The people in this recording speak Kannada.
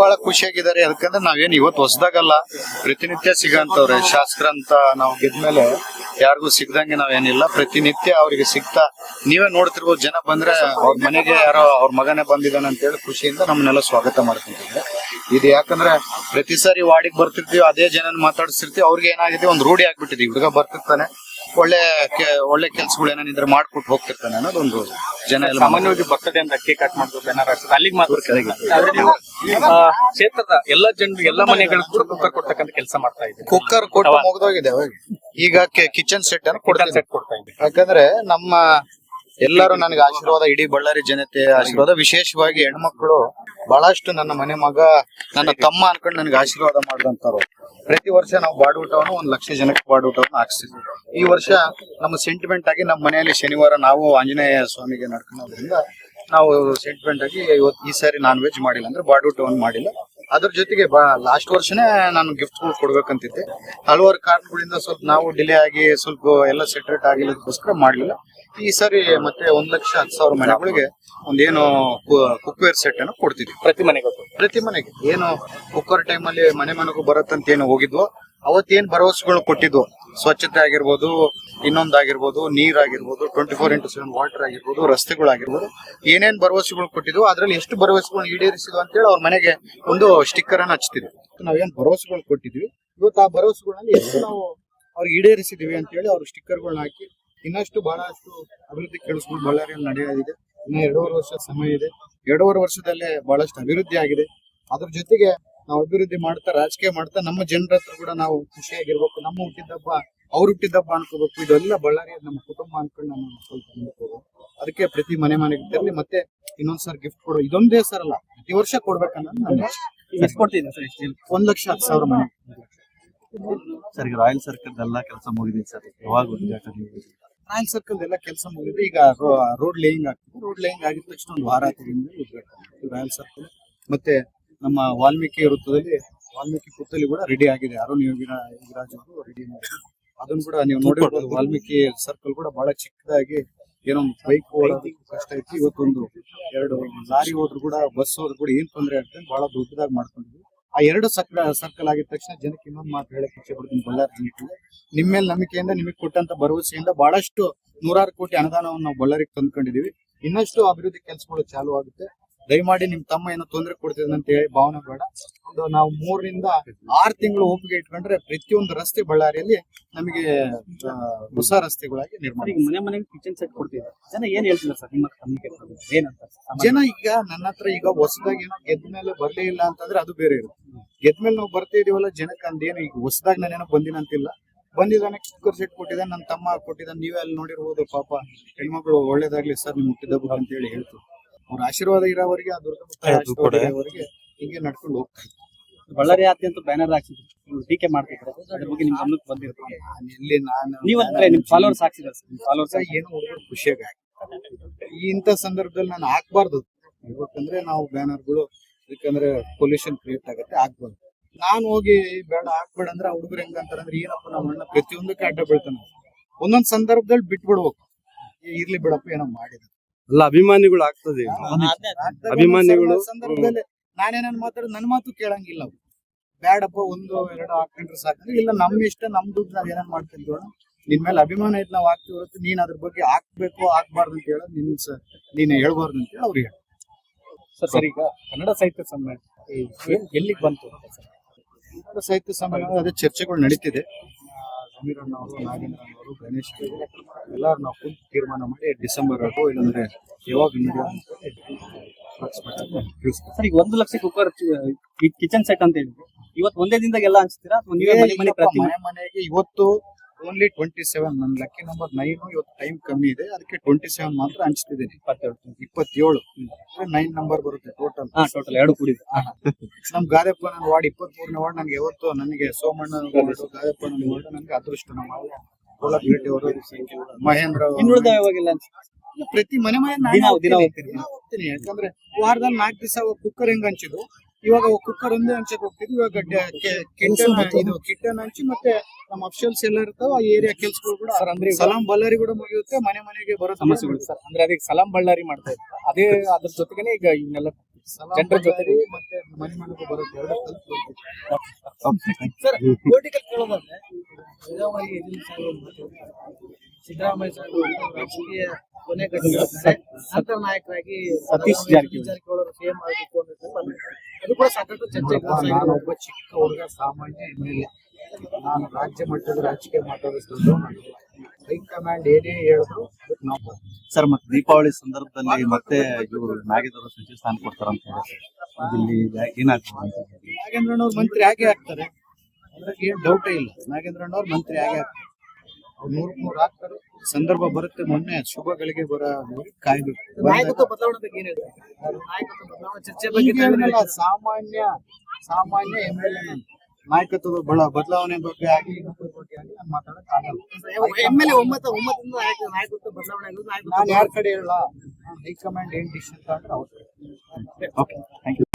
ಬಹಳ ಖುಷಿಯಾಗಿದ್ದಾರೆ. ಯಾಕಂದ್ರೆ ನಾವೇನು ಇವತ್ತು ಹೊಸದಾಗಲ್ಲ. ಪ್ರತಿನಿತ್ಯ ಸಿಗಂತವ್ರೆ ಶಾಸ್ತ್ರ ಅಂತ ನಾವು ಗೆದ್ಮೇಲೆ ಯಾರಿಗೂ ಸಿಗ್ದಂಗೆ ನಾವೇನಿಲ್ಲ. ಪ್ರತಿನಿತ್ಯ ಅವ್ರಿಗೆ ಸಿಗ್ತಾ ನೀವೇ ನೋಡ್ತಿರ್ಬೋದು ಜನ ಬಂದ್ರೆ ಅವ್ರ ಮನೆಗೆ ಯಾರೋ ಅವ್ರ ಮಗನೇ ಬಂದಿದ್ದಾನೆ ಅಂತ ಹೇಳಿ ಖುಷಿಯಿಂದ ನಮ್ಮನ್ನೆಲ್ಲ ಸ್ವಾಗತ ಮಾಡ್ಕೊಂತಿದ್ರೆ ಇದು ಯಾಕಂದ್ರೆ ಪ್ರತಿ ಸಾರಿ ವಾರ್ಡಿಗೆ ಬರ್ತಿರ್ತೀವಿ ಅದೇ ಜನನ ಮಾತಾಡ್ಸಿರ್ತೀವಿ ಅವ್ರಿಗೆ ಏನಾಗಿದೆ ಒಂದು ರೂಢಿ ಆಗ್ಬಿಟ್ಟಿದೆ. ಹುಡುಗ ಬರ್ತಿರ್ತಾನೆ ಒಳ್ಳೆ ಒಳ್ಳೆ ಕೆಲ್ಸಗಳು ಏನೇನಿದ್ರೆ ಮಾಡ್ಕೊಟ್ಟು ಹೋಗ್ತಿರ್ತಾನೆ ಅನ್ನೋದೊಂದು ಜನ ಎಲ್ಲ ಸಾಮಾನ್ಯವಾಗಿ ಬರ್ತದೆ ಅಂತ ಕೇಕ್ ಕಟ್ ಹಾಕ್ಸೋದು ಅಲ್ಲಿಗೆ ಮಾತ್ರ ಕ್ಷೇತ್ರದ ಎಲ್ಲಾ ಜನರು ಎಲ್ಲ ಮನೆಗಳಿಗೂ ಕೂಡ ಕುಕ್ಕರ್ ಕೊಡ್ತಕ್ಕಂತ ಕೆಲಸ ಮಾಡ್ತಾ ಇದ್ದೀವಿ ಕುಕ್ಕರ್ ಕೊಟ್ಟು ಮುಗ್ದೋಗಿದೆ ಅವಾಗ. ಈಗ ಕಿಚನ್ ಸೆಟ್ ಅನ್ನು ಕೊಡ್ತಾ ಸೆಟ್ ಕೊಡ್ತಾ ಇದ್ದೀವಿ ಯಾಕಂದ್ರೆ ನಮ್ಮ ಎಲ್ಲರೂ ನನಗೆ ಆಶೀರ್ವಾದ ಇಡೀ ಬಳ್ಳಾರಿ ಜನತೆ ಆಶೀರ್ವಾದ. ವಿಶೇಷವಾಗಿ ಹೆಣ್ಮಕ್ಳು ಬಹಳಷ್ಟು ನನ್ನ ಮನೆ ಮಗ ನನ್ನ ತಮ್ಮ ಅನ್ಕೊಂಡು ನನಗೆ ಆಶೀರ್ವಾದ ಮಾಡಿದಂತವ್ರು ಪ್ರತಿ ವರ್ಷ ನಾವು ಬಾಡೂಟವನ್ನು ಒಂದ್ ಲಕ್ಷ ಜನಕ್ಕೆ ಬಾಡೂಟವನ್ನು ಹಾಕ್ಸಿದ್ವಿ ಈ ವರ್ಷ ನಮ್ಮ ಸೆಂಟಿಮೆಂಟ್ ಆಗಿ ನಮ್ಮ ಮನೆಯಲ್ಲಿ ಶನಿವಾರ ನಾವು ಆಂಜನೇಯ ಸ್ವಾಮಿಗೆ ನಡ್ಕೊಳ್ಳೋದ್ರಿಂದ ನಾವು ಸೆಂಟಿಮೆಂಟ್ ಆಗಿ ಇವತ್ತು ಈ ಸಾರಿ ನಾನ್ ವೆಜ್ ಮಾಡಿಲ್ಲ ಅಂದ್ರೆ ಬಾಡೂಟವನ್ನು ಮಾಡಿಲ್ಲ. ಅದ್ರ ಜೊತೆಗೆ ಲಾಸ್ಟ್ ವರ್ಷನೇ ನಾನು ಗಿಫ್ಟ್ಗಳು ಕೊಡ್ಬೇಕಂತಿದ್ದೆ. ಹಲವಾರು ಕಾರಣಗಳಿಂದ ಸ್ವಲ್ಪ ನಾವು ಡಿಲೇ ಆಗಿ ಸ್ವಲ್ಪ ಎಲ್ಲ ಸೆಟ್ರೇಟ್ ಆಗಿಲ್ಲದಕ್ಕೋಸ್ಕರ ಮಾಡ್ಲಿಲ್ಲ. ಈ ಸಾರಿ ಮತ್ತೆ ಒಂದ್ ಲಕ್ಷ ಹತ್ತು ಸಾವಿರ ಮನೆಗಳಿಗೆ ಒಂದೇನು ಕುಕ್ವೇರ್ ಸೆಟ್ ಅನ್ನು ಕೊಡ್ತಿದ್ವಿ. ಪ್ರತಿ ಮನೆಗೂ ಪ್ರತಿ ಮನೆಗೆ. ಏನು ಕುಕ್ಕರ್ ಟೈಮಲ್ಲಿ ಮನೆ ಮನೆಗೂ ಬರುತ್ತಂತ ಏನು ಹೋಗಿದ್ವೋ ಅವತ್ತೇನ್ ಭರವಸೆಗಳು ಕೊಟ್ಟಿದ್ವು ಸ್ವಚ್ಛತೆ ಆಗಿರ್ಬೋದು, ಇನ್ನೊಂದಾಗಿರ್ಬೋದು, ನೀರಾಗಿರ್ಬೋದು twenty four into seven water ಆಗಿರ್ಬೋದು, ರಸ್ತೆಗಳಾಗಿರ್ಬೋದು, ಏನೇನ್ ಭರವಸೆಗಳು ಕೊಟ್ಟಿದ್ವು ಅದ್ರಲ್ಲಿ ಎಷ್ಟು ಭರವಸೆಗಳನ್ನ ಈಡೇರಿಸಿದ್ವು ಅಂತೇಳಿ ಅವ್ರ ಮನೆಗೆ ಒಂದು ಸ್ಟಿಕ್ಕರ್ ಅನ್ನ ಹಚ್ತಿದ್ವಿ. ನಾವೇನ್ ಭರವಸೆಗಳು ಕೊಟ್ಟಿದ್ವಿ? ಇವತ್ತು ಆ ಭರವಸೆಗಳನ್ನ ಎಷ್ಟು ನಾವು ಅವ್ರಿಗೆ ಈಡೇರಿಸಿದೀವಿ ಅಂತೇಳಿ ಅವ್ರ ಸ್ಟಿಕ್ಕರ್ಗಳನ್ನ ಹಾಕಿ ಇನ್ನಷ್ಟು ಬಹಳಷ್ಟು ಅಭಿವೃದ್ಧಿ ಕೆಲಸಗಳು ಬಳ್ಳಾರಿಯಲ್ಲಿ ನಡೆಯೋದಿದೆ ಇನ್ನು ಎರಡೂವರೆ ವರ್ಷ ಸಮಯ ಇದೆ. ಎರಡೂವರೆ ವರ್ಷದಲ್ಲೇ ಬಹಳಷ್ಟು ಅಭಿವೃದ್ಧಿ ಆಗಿದೆ. ಅದ್ರ ಜೊತೆಗೆ ನಾವು ಅಭಿವೃದ್ಧಿ ಮಾಡ್ತಾ ರಾಜಕೀಯ ಮಾಡ್ತಾ ನಮ್ಮ ಜನರ ಹತ್ರ ಕೂಡ ನಾವು ಖುಷಿಯಾಗಿರ್ಬೇಕು. ನಮ್ಮ ಹುಟ್ಟಿದಬ್ಬ ಅವ್ರ ಹುಟ್ಟಿದಬ್ಬ ಅನ್ಕೋಬೇಕು. ಇದೆಲ್ಲ ಬಳ್ಳಾರಿ ನಮ್ಮ ಕುಟುಂಬ ಅನ್ಕೊಂಡು ನಾನು ಸ್ವಲ್ಪ ಮುಂದಕ್ಕೆ ಅದಕ್ಕೆ ಪ್ರತಿ ಮನೆ ಮನೆಗೆ ತೆರಲಿ ಮತ್ತೆ ಇನ್ನೊಂದ್ಸರ್ ಗಿಫ್ಟ್ ಕೊಡೋ. ಇದೊಂದೇ ಸರ್ ಅಲ್ಲ ಪ್ರತಿ ವರ್ಷ ಕೊಡ್ಬೇಕನ್ನೋದು ನನ್ನ ಸರ್ ಒಂದ್ ಲಕ್ಷ ಹತ್ತು ಸಾವಿರ ಮನೆ. ಸರ್ ಈಗ ರಾಯಲ್ ಸರ್ಕಲ್ ಎಲ್ಲ ಕೆಲಸ ಮುಗಿದಿದೆ ಸರ್. ಯಾವಾಗ ಉದ್ಘಾಟನೆ ಆಗಿದೆ? ರಾಯಲ್ ಸರ್ಕಲ್ ಎಲ್ಲ ಕೆಲಸ ಮುಗಿದು ಈಗ ರೋಡ್ ಲೇಯಿಂಗ್ ಆಗ್ತದೆ. ರೋಡ್ ಲೇಯಿಂಗ್ ಆಗಿದ ತಕ್ಷಣ ಒಂದು ವಾರ ಉದ್ಘಾಟನೆ ರಾಯಲ್ ಸರ್ಕಲ್ ಮತ್ತೆ ನಮ್ಮ ವಾಲ್ಮೀಕಿ ವೃತ್ತದಲ್ಲಿ ವಾಲ್ಮೀಕಿ ಪುತ್ತಲಿ ಕೂಡ ರೆಡಿ ಆಗಿದೆ. ಅರುಣ್ ಯೋಗಿ ಯೋಗಿರಾಜ್ ಅವರು ರೆಡಿ ಮಾಡಿದ್ರು ಅದನ್ನು ಕೂಡ ನೀವು ನೋಡಿರ್ಬೋದು ವಾಲ್ಮೀಕಿ ಸರ್ಕಲ್ ಕೂಡ ಬಹಳ ಚಿಕ್ಕದಾಗಿ ಏನೋ ಬೈಕ್ ಓಡೋದಕ್ಕೆ ಕಷ್ಟ ಐತಿ ಇವತ್ತೊಂದು ಎರಡು ಲಾರಿ ಹೋದ್ರು ಕೂಡ ಬಸ್ ಹೋದ್ರು ಕೂಡ ಏನ್ ತೊಂದರೆ ಆಗ್ತದೆ ಬಹಳ ದೊಡ್ಡದಾಗಿ ಮಾಡ್ಕೊಂಡಿದ್ವಿ. ಆ ಎರಡು ಸಕ್ರ ಸರ್ಕಲ್ ಆಗಿದ ತಕ್ಷಣ ಜನಕ್ಕೆ ಇನ್ನೊಂದು ಮಾತು ಹೇಳಕ್ ಇಚ್ಛೆ ಪಡ್ತೀನಿ ಬಳ್ಳಾರಿ ಜನಕ್ಕೆ. ನಿಮ್ಮ ಮೇಲೆ ನಂಬಿಕೆಯಿಂದ ನಿಮಗೆ ಕೊಟ್ಟಂತ ಭರವಸೆಯಿಂದ ಬಹಳಷ್ಟು ನೂರಾರು ಕೋಟಿ ಅನುದಾನವನ್ನು ನಾವು ಬಳ್ಳಾರಿಗೆ ತಂದ್ಕೊಂಡಿದೀವಿ ಇನ್ನಷ್ಟು ಅಭಿವೃದ್ಧಿ ಕೆಲಸಗಳು ಚಾಲು ಆಗುತ್ತೆ. ದಯಮಾಡಿ ನಿಮ್ ತಮ್ಮ ಏನೋ ತೊಂದರೆ ಕೊಡ್ತಿದ್ದಾನೆ ಅಂತ ಹೇಳಿ ಭಾವನೆ ಬೇಡ. ಒಂದು ನಾವು ಮೂರರಿಂದ ಆರು ತಿಂಗಳು ಒಪ್ಪಿಗೆ ಇಟ್ಕೊಂಡ್ರೆ ಪ್ರತಿಯೊಂದು ರಸ್ತೆ ಬಳ್ಳಾರಿಯಲ್ಲಿ ನಮಗೆ ಹೊಸ ರಸ್ತೆಗಳಾಗಿ ನಿರ್ಮಾಣ ಮನೆ ಮನೆಗೆ ಕಿಚನ್ ಸೆಟ್ ಕೊಡ್ತಿದ್ದಾರೆ. ಜನ ಏನ್ ಹೇಳ್ತಿದ್ದಾರೆ ಸರ್ ನಿಮ್ಮ ಏನಂತ ಜನ ಈಗ ನನ್ನ ಹತ್ರ ಈಗ ಹೊಸದಾಗಿ ಏನೋ ಗೆದ್ದ ಮೇಲೆ ಬರಲೇ ಇಲ್ಲ ಅಂತಂದ್ರೆ ಅದು ಬೇರೆ ಇರುತ್ತೆ. ಗೆದ್ದ ಮೇಲೆ ನಾವು ಬರ್ತಾ ಇದೀವಲ್ಲ ಜನಕ್ಕೆ ಅಂದೇನು ಈಗ ಹೊಸದಾಗಿ ನಾನೇನೋ ಬಂದಿನ ಅಂತಿಲ್ಲ. ಬಂದಿದ್ದಾನೆ ಕುಕ್ಕರ್ ಸೆಟ್ ಕೊಟ್ಟಿದ್ದಾನೆ ನನ್ನ ತಮ್ಮ ಕೊಟ್ಟಿದ್ದಾನೆ ನೀವೇ ಅಲ್ಲಿ ನೋಡಿರ್ಬೋದು ಪಾಪ. ಹೆಣ್ಮಕ್ಳು ಒಳ್ಳೇದಾಗ್ಲಿ ಸರ್ ನಿಮ್ ಹುಟ್ಟಿದ ಅಂತ ಹೇಳಿ ಹೇಳ್ತು ಅವ್ರ ಆಶೀರ್ವಾದ ಇರೋವರಿಗೆ ಆ ದುರ್ಗ ಮುತ್ತ ಆಶೀರ್ವಾದ ಇರೋವರೆಗೆ ಹಿಂಗೆ ನಡ್ಕೊಂಡು ಹೋಗ್ತಾರೆ. ಬಳ್ಳಾರಿ ಅತ್ಯಂತ ಬ್ಯಾನರ್ ಹಾಕ್ಸಿದ್ರು. ಟೀಕೆ ಮಾಡ್ತಿದ್ರು ಅದ್ರ ಬಗ್ಗೆ ನಿಮ್ ಗಮನಕ್ಕೆ ಬಂದಿರುತ್ತೆ ನಾನು ಎಲ್ಲಿ ನಾನು ನೀವು ಅಂದ್ರೆ ನಿಮ್ ಫಾಲೋವರ್ಸ್ ಹಾಕ್ಸಿದಾರೆ ಸರ್ ನಿಮ್ ಫಾಲೋವರ್ಸ್ ಏನು ಹುಡುಗರು ಖುಷಿಯಾಗಿ. ಇಂಥ ಸಂದರ್ಭದಲ್ಲಿ ನಾನು ಹಾಕ್ಬಾರ್ದು. ಯಾಕಂದ್ರೆ ನಾವು ಬ್ಯಾನರ್ಗಳು ಯಾಕಂದ್ರೆ ಪೊಲ್ಯೂಷನ್ ಕ್ರಿಯೇಟ್ ಆಗುತ್ತೆ ಹಾಕ್ಬಾರ್ದು ನಾನು ಹೋಗಿ ಬೇಡ ಹಾಕ್ಬೇಡ ಅಂದ್ರೆ ಹುಡುಗರು ಹೆಂಗ್ ಅಂದ್ರೆ ಏನಪ್ಪ ನಮ್ಮ ಅಣ್ಣ ಪ್ರತಿಯೊಂದಕ್ಕೆ ಅಡ್ಡ ಬೀಳ್ತಾನೆ. ಒಂದೊಂದ್ ಸಂದರ್ಭದಲ್ಲಿ ಬಿಟ್ಬಿಡ್ಬೇಕು. ಏ, ಇರ್ಲಿ ಬಿಡಪ್ಪ ಏನೋ ಮಾಡಿದ ಅಲ್ಲ ಅಭಿಮಾನಿಗಳು ಆಗ್ತದೆ. ಅಭಿಮಾನಿಗಳು ಸಂದರ್ಭದಲ್ಲಿ ನಾನೇನನ್ ಮಾತಾಡೋದು ನನ್ನ ಮಾತು ಕೇಳಂಗಿಲ್ಲ ಅವ್ರು. ಬ್ಯಾಡಪ್ಪ ಒಂದು ಎರಡು ಹಾಕೊಂಡ್ರೆ ಸಾಕು. ಇಲ್ಲ ನಮ್ ಇಷ್ಟ ನಮ್ ದುಡ್ಡು ನಾವ್ ಏನೇನ್ ಮಾಡ್ತಿದ್ವಿ ನಿನ್ ಮೇಲೆ ಅಭಿಮಾನ ಇದ್ ನಾವ್ ಹಾಕ್ತಿವಿ ಹೊರತು ನೀನ್ ಅದ್ರ ಬಗ್ಗೆ ಹಾಕ್ಬೇಕು ಹಾಕ್ಬಾರ್ದು ಅಂತ ಹೇಳೋದು ನಿನ್ ಸ- ನೀನ್ ಹೇಳ್ಬಾರ್ದು ಅಂತ ಹೇಳಿ ಅವ್ರಿಗೆ. ಹೇಳ ಸರ್ ಸರ್ ಈಗ ಕನ್ನಡ ಸಾಹಿತ್ಯ ಸಮ್ಮೇಳನ ಎಲ್ಲಿಗೆ ಬಂತು? ಸರ್ ಕನ್ನಡ ಸಾಹಿತ್ಯ ಸಮ್ಮೇಳನ ಅದೇ ಚರ್ಚೆಗಳು ನಡೀತಿದೆ. ಸಮೀರಣ್ಣ ಅವರು ನಾಗೇಂದ್ರ ಅವರು ಗಣೇಶ್ ಅವರು. ಎಲ್ಲಾರು ನಾವು ಫುಲ್ ತೀರ್ಮಾನ ಮಾಡಿ ಡಿಸೆಂಬರ್ ಆಗೋ ಇಲ್ಲಾಂದ್ರೆ ಯಾವಾಗ. ಸರ್ ಈಗ ಒಂದು ಲಕ್ಷ ಕುಕ್ಕರ್ ಕಿಚನ್ ಸೆಟ್ ಅಂತ ಹೇಳಿದ್ರು. ಇವತ್ತು ಒಂದೇ ದಿನದಾಗ ಎಲ್ಲ ಹಂಚ್ತೀರಾ? ನೀವೇ ಮನೆ ಮನೆ ಪ್ರತಿ ಮನೆ ಮನೆಗೆ ಇವತ್ತು ಓನ್ಲಿ ಟ್ವೆಂಟಿ ಸೆವೆನ್ ನನ್ನ ಲಕ್ಕಿ ನಂಬರ್ ನೈನ್ ಇವತ್ತು ಟೈಮ್ ಕಮ್ಮಿ ಇದೆ. ಅದಕ್ಕೆ ಟ್ವೆಂಟಿ ಸೆವೆನ್ ಮಾತ್ರ ಹಂಚ್ತಿದ್ದೀನಿ. ಇಪ್ಪತ್ತೇಳು. ಇಪ್ಪತ್ತೇಳು. ನೈನ್ ನಂಬರ್ ಬರುತ್ತೆ ಟೋಟಲ್ ಟೋಟಲ್ ಎರಡು ಕೂಡಿದೆ. ನಮ್ ಗಾದಪ್ಪನ ವಾರ್ಡ್ ಇಪ್ಪತ್ತ್ ಮೂರನೇ ವಾರ್ಡ್ ನನಗೆ ಯಾವತ್ತು ನನಗೆ ಸೋಮಣ್ಣ ವಾರ್ಡ್ ಗಾದೆಪ್ಪ ನನ್ನ ವಾರ್ಡ್ ನನಗೆ ಅದೃಷ್ಟ ನಮ್ಮ ಕೋಲಪೇಟೆ ಅವರು ಮಹೇಂದ್ರ ಅವರು. ಇನ್ನುಳಿದ ಯಾವಾಗಿಲ್ಲ ಇಲ್ಲ, ಪ್ರತಿ ಮನೆ ಮನೆ ದಿನ- ದಿನ ಹೋಗ್ತೀರಿ? ಹೋಗ್ತೀನಿ. ಯಾಕಂದ್ರೆ ವಾರದಲ್ಲಿ ನಾಲ್ಕು ದಿವಸ ಕುಕ್ಕರ್ ಹೆಂಗ್ ಹಂಚಿದ್ರು ಇವಾಗ ಕುಕ್ಕರ್ ಒಂದೇ ಹಂಚಕ್ ಹೋಗ್ತಿದ್ವಿ ಇವಾಗ ಕಿಟ್ಟನ್ ಇದು ಕಿಟ್ಟನ್ ಹಂಚಿ ಮತ್ತೆ ನಮ್ಮ ಅಫಿಷಿಯಲ್ಸ್ ಎಲ್ಲ ಇರ್ತಾವ ಆ ಏರಿಯಾ ಕೆಲ್ಸಗಳು ಕೂಡ ಸರ್ ಅಂದ್ರೆ ಸಲಾಂ ಬಳ್ಳಾರಿ ಕೂಡ ಮುಗಿಯುತ್ತೆ ಮನೆ ಮನೆಗೆ ಬರೋ ಸಮಸ್ಯೆಗಳು ಸರ್. ಅಂದ್ರೆ ಅದಕ್ಕೆ ಸಲಾಂ ಬಳ್ಳಾರಿ ಮಾಡ್ತಾ ಇದ್ದಾರೆ. ಅದೇ ಅದ್ರ ಜೊತೆಗೆ ಈಗ ಇವನ್ನೆಲ್ಲ ಜನರ ಜೊತೆಗೆ ಮತ್ತೆ ಮನೆ ಮನೆಗೂ ಎರಡು ಸರ್ ಪೊಲಿಟಿಕಲ್ ಕೇಳೋದಾದ್ರೆ ನಿಜವಾಗಿ ಯಡಿಯೂರಪ್ಪ ಸಾಹೇಬರು ಮಾತಾಡ್ತಾರೆ. ಸಿದ್ದರಾಮಯ್ಯ ಸಾಹೇಬರು ರಾಜಕೀಯ ಕೊನೆ. ಅಂತರ ನಾಯಕರಾಗಿ ಸತೀಶ್ ಜಾರಕಿಹೊಳಿ. ಅನ್ನೋದು ಅದು ಕೂಡ ಸಾಕಷ್ಟು ಚರ್ಚೆ ನಾನು ಒಬ್ಬ ಚಿಕ್ಕ ಹುಡುಗ ಸಾಮಾನ್ಯ ಎಂ ಎಲ್ ಎ. ನಾನು ರಾಜ್ಯ ಮಟ್ಟದ ರಾಜಕೀಯ ಮಾತಾಡಿಸಿದ್ರು ಹೈಕಮಾಂಡ್ ಏನೇ ಹೇಳಿದ್ರು ನಾವು ಸರ್ ಮತ್ತೆ ದೀಪಾವಳಿ ಸಂದರ್ಭದಲ್ಲಿ ಮತ್ತೆ ಇವರು ನಾಗೇಂದ್ರ ಸಚಿವ ಸ್ಥಾನ ಕೊಡ್ತಾರಂತ ಇಲ್ಲಿ ಏನಾಗ್ತದೆ. ನಾಗೇಂದ್ರಣ್ಣವ್ರು ಮಂತ್ರಿ ಹಾಗೆ ಆಗ್ತಾರೆ. ಅದ್ರಾಗ ಏನ್ ಡೌಟೇ ಇಲ್ಲ. ನಾಗೇಂದ್ರಣ್ಣವ್ರು ಮಂತ್ರಿ ಹಾಗೆ ಆಗ್ತಾರೆ. ಅವ್ರು ನೂರ್ ನೂರ್ ಆಗ್ತಾರೆ. ಸಂದರ್ಭ ಬರುತ್ತೆ ಮೊನ್ನೆ ಶುಭಗಳಿಗೆ ಬರ ಕಾಯ್ಬೇಕು. ನಾಯಕತ್ವ ಬದಲಾವಣೆ ಬಗ್ಗೆ ಏನ್ ಹೇಳ್ತಾರೆ? ನಾಯಕತ್ವ ಬದಲಾವಣೆ ಚರ್ಚೆ ಬಗ್ಗೆ ಸಾಮಾನ್ಯ ಸಾಮಾನ್ಯ ಎಂ ಎಲ್ ಎ ನಾಯಕತ್ವದ ಬಳ ಬದಲಾವಣೆ ಬಗ್ಗೆ ಆಗಿ ಇನ್ನೊಬ್ಬರ ಬಗ್ಗೆ ಆಗಿ ನಾನು ಮಾತಾಡಕ್ ಆಗಲ್ಲ ಎಂ ಎಲ್ ಎ ಒಮ್ಮತ ಒಮ್ಮತದಿಂದ ನಾಯಕ- ನಾಯಕತ್ವ ಬದಲಾವಣೆ ಆಗೋದು ನಾಯಕತ್ವ ನಾನು ಯಾರ ಕಡೆ ಹೇಳ ಹೈಕಮಾಂಡ್ ಏನ್ ಡಿಸಿಷನ್ ತಗೊಂಡ್ರೆ ಅವ್ರು ಓಕೆ ಥ್ಯಾಂಕ್ ಯು